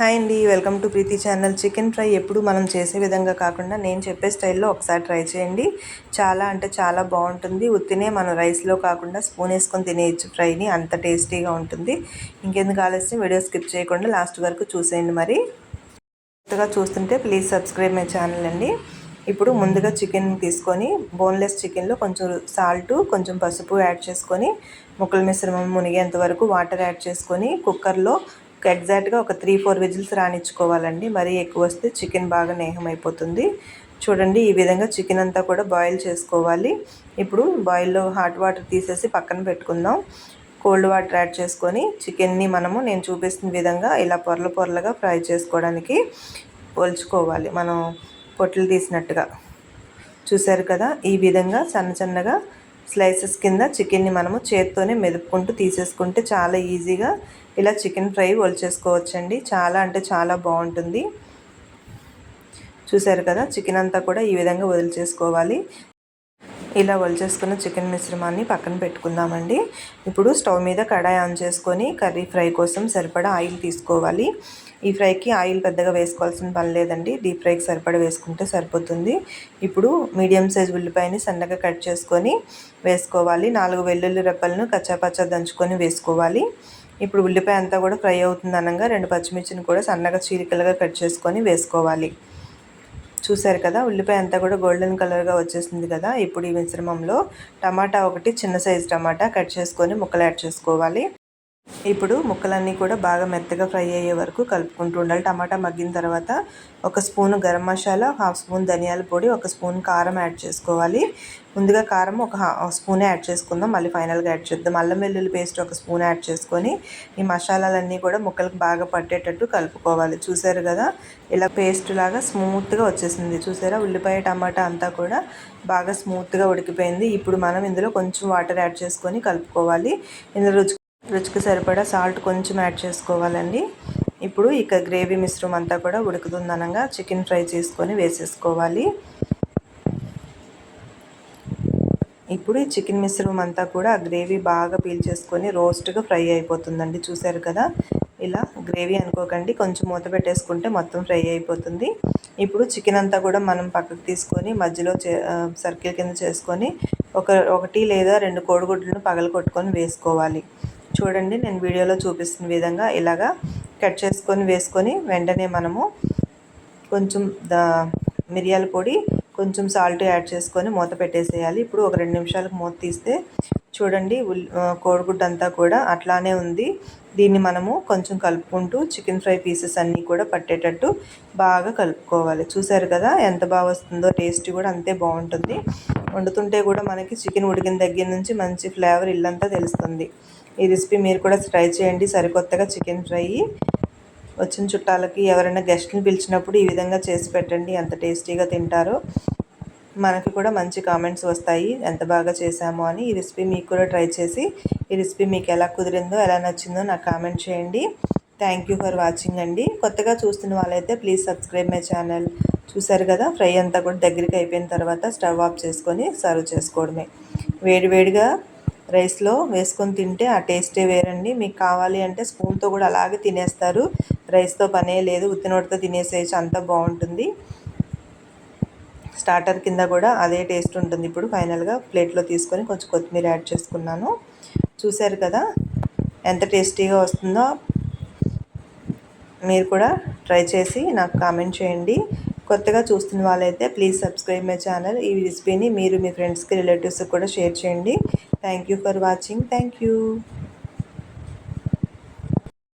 Hi అండి welcome to Preethi channel. Chicken fry ఎప్పుడు మనం చేసే విధంగా కాకుండా నేను చెప్పే స్టైల్లో ఒకసారి ట్రై చేయండి. చాలా అంటే చాలా బాగుంటుంది. ఉత్తినే మనం రైస్లో కాకుండా స్పూన్ వేసుకొని తినేయచ్చు ఫ్రైని. అంత టేస్టీగా ఉంటుంది. ఇంకెందుకు ఆలస్యం? వీడియో స్కిప్ చేయకుండా లాస్ట్ వరకు చూసేయండి మరి. కొత్తగా చూస్తుంటే ప్లీజ్ సబ్స్క్రైబ్ మై ఛానల్ అండి. ఇప్పుడు ముందుగా చికెన్ తీసుకొని బోన్లెస్ చికెన్లో కొంచెం సాల్ట్ కొంచెం పసుపు యాడ్ చేసుకొని ముక్కల మిశ్రమం మునిగేంత వరకు వాటర్ యాడ్ చేసుకొని కుక్కర్లో ఎగ్జాక్ట్గా ఒక త్రీ ఫోర్ విజిల్స్ రానిచ్చుకోవాలండి మరీ ఎక్కువ వస్తే చికెన్ బాగా నేహం అయిపోతుంది. చూడండి ఈ విధంగా చికెన్ అంతా కూడా బాయిల్ చేసుకోవాలి. ఇప్పుడు బాయిల్లో హాట్ వాటర్ తీసేసి పక్కన పెట్టుకుందాం. కోల్డ్ వాటర్ యాడ్ చేసుకొని చికెన్ని మనము నేను చూపిస్తున్న విధంగా ఇలా పొరల పొరలుగా ఫ్రై చేసుకోవడానికి పోల్చుకోవాలి. మనం పొట్లు తీసినట్టుగా. చూసారు కదా ఈ విధంగా సన్న సన్నగా స్లైసెస్ కింద చికెన్ని మనము చేత్తోనే మెదుపుకుంటూ తీసేసుకుంటే చాలా ఈజీగా ఇలా చికెన్ ఫ్రై ఒలిచేసుకోవచ్చండి చాలా అంటే చాలా బాగుంటుంది. చూసారు కదా చికెన్ అంతా కూడా ఈ విధంగా వదిలిచేసుకోవాలి ఇలా వలిచేసుకున్న చికెన్ మిశ్రమాన్ని పక్కన పెట్టుకుందామండి. ఇప్పుడు స్టవ్ మీద కడాయి ఆన్ చేసుకొని కర్రీ ఫ్రై కోసం సరిపడా ఆయిల్ తీసుకోవాలి. ఈ ఫ్రైకి ఆయిల్ పెద్దగా వేసుకోవాల్సిన పని లేదండి. డీప్ ఫ్రైకి సరిపడా వేసుకుంటే సరిపోతుంది. ఇప్పుడు మీడియం సైజ్ ఉల్లిపాయని సన్నగా కట్ చేసుకొని వేసుకోవాలి. నాలుగు వెల్లుల్లి రెప్పలను కచ్చాపచ్చా దంచుకొని వేసుకోవాలి. ఇప్పుడు ఉల్లిపాయ అంతా కూడా ఫ్రై అవుతుంది అనగా రెండు పచ్చిమిర్చిని కూడా సన్నగా చీలికలుగా కట్ చేసుకొని వేసుకోవాలి. చూశారు కదా ఉల్లిపాయ అంతా కూడా గోల్డెన్ కలర్గా వచ్చేసింది కదా. ఇప్పుడు ఈ మిశ్రమంలో టమాటా ఒకటి చిన్న సైజు టమాటా కట్ చేసుకొని ముక్కలు యాడ్ చేసుకోవాలి. ఇప్పుడు ముక్కలన్నీ కూడా బాగా మెత్తగా ఫ్రై అయ్యే వరకు కలుపుకుంటూ ఉండాలి. టమాటా మగ్గిన తర్వాత ఒక spoon garam masala half spoon ధనియాల పొడి ఒక స్పూన్ కారం యాడ్ చేసుకోవాలి. ముందుగా కారం ఒక స్పూన్ యాడ్ చేసుకుందాం. మళ్ళీ ఫైనల్గా యాడ్ చేద్దాం. అల్లం వెల్లుల్లి పేస్ట్ ఒక స్పూన్ యాడ్ చేసుకొని ఈ మసాలాలన్నీ కూడా ముక్కలకు బాగా పట్టేటట్టు కలుపుకోవాలి. చూసారు కదా? ఇలా పేస్ట్ లాగా స్మూత్గా వచ్చేసింది. చూసారా? ఉల్లిపాయ టమాటా అంతా కూడా బాగా స్మూత్గా ఉడికిపోయింది. ఇప్పుడు మనం ఇందులో కొంచెం వాటర్ యాడ్ చేసుకొని కలుపుకోవాలి. ఇందులో రుచి రుచికి సరిపడా సాల్ట్ కొంచెం యాడ్ చేసుకోవాలండి. ఇప్పుడు ఇక గ్రేవీ మిశ్రమం అంతా కూడా ఉడుకుతుందనగా చికెన్ ఫ్రై చేసుకొని వేసేసుకోవాలి. ఇప్పుడు ఈ చికెన్ మిశ్రమం అంతా కూడా ఆ గ్రేవీ బాగా పీల్చేసుకొని రోస్ట్గా ఫ్రై అయిపోతుందండి. చూసారు కదా? ఇలా గ్రేవీ అనుకోకండి కొంచెం మూత పెట్టేసుకుంటే మొత్తం ఫ్రై అయిపోతుంది. ఇప్పుడు చికెన్ అంతా కూడా మనం పక్కకు తీసుకొని మధ్యలో సర్కిల్ కింద చేసుకొని ఒక ఒకటి లేదా రెండు కోడిగుడ్లను పగల కొట్టుకొని వేసుకోవాలి. చూడండి నేను వీడియోలో చూపిస్తున్న విధంగా ఇలాగా కట్ చేసుకొని వేసుకొని వెంటనే మనము కొంచెం ద మిరియాల పొడి కొంచెం సాల్ట్ యాడ్ చేసుకొని మూత పెట్టేసేయాలి. ఇప్పుడు ఒక రెండు నిమిషాలకు మూత తీస్తే చూడండి కోడిగుడ్డు అంతా కూడా అట్లానే ఉంది. దీన్ని మనము కొంచెం కలుపుకుంటూ చికెన్ ఫ్రై పీసెస్ అన్నీ కూడా పట్టేటట్టు బాగా కలుపుకోవాలి. చూసారు కదా ఎంత బాగా వస్తుందో టేస్ట్ కూడా అంతే బాగుంటుంది. వండుతుంటే కూడా మనకి చికెన్ ఉడికిన దగ్గర నుంచి మంచి ఫ్లేవర్ ఇల్లంతా తెలుస్తుంది. ఈ రెసిపీ మీరు కూడా ట్రై చేయండి. సరికొత్తగా చికెన్ ఫ్రై వచ్చిన చుట్టాలకి ఎవరైనా గెస్ట్ని పిలిచినప్పుడు ఈ విధంగా చేసి పెట్టండి. ఎంత టేస్టీగా తింటారో మనకి కూడా మంచి కామెంట్స్ వస్తాయి. ఎంత బాగా చేశామో అని ఈ రెసిపీ మీకు కూడా ట్రై చేసి ఈ రెసిపీ మీకు ఎలా కుదిరిందో ఎలా నచ్చిందో నాకు కామెంట్ చేయండి. థ్యాంక్ యూ ఫర్ వాచింగ్ అండి. కొత్తగా చూస్తున్న వాళ్ళైతే ప్లీజ్ సబ్స్క్రైబ్ మై ఛానల్. చూసారు కదా ఫ్రై అంతా కూడా దగ్గరికి అయిపోయిన తర్వాత స్టవ్ ఆఫ్ చేసుకొని సర్వ్ చేసుకోవడమే. వేడివేడిగా రైస్లో వేసుకొని తింటే ఆ టేస్టే వేరండి. మీకు కావాలి అంటే స్పూన్తో కూడా అలాగే తినేస్తారు. రైస్తో పనే లేదు ఉత్తినోటితో తినేసేయచ్చు అంత బాగుంటుంది. స్టార్టర్ కింద కూడా అదే టేస్ట్ ఉంటుంది. ఇప్పుడు ఫైనల్గా ప్లేట్లో తీసుకొని కొంచెం కొత్తిమీర యాడ్ చేసుకున్నాను. చూశారు కదా ఎంత టేస్టీగా వస్తుందో. మీరు కూడా ట్రై చేసి నాకు కామెంట్ చేయండి. కొత్తగా చూస్తున్న వాళ్ళైతే ప్లీజ్ సబ్స్క్రైబ్ మై ఛానల్ ఈ రెసిపీని మీరు మీ ఫ్రెండ్స్కి రిలేటివ్స్కి కూడా షేర్ చేయండి. Thank you for watching thank you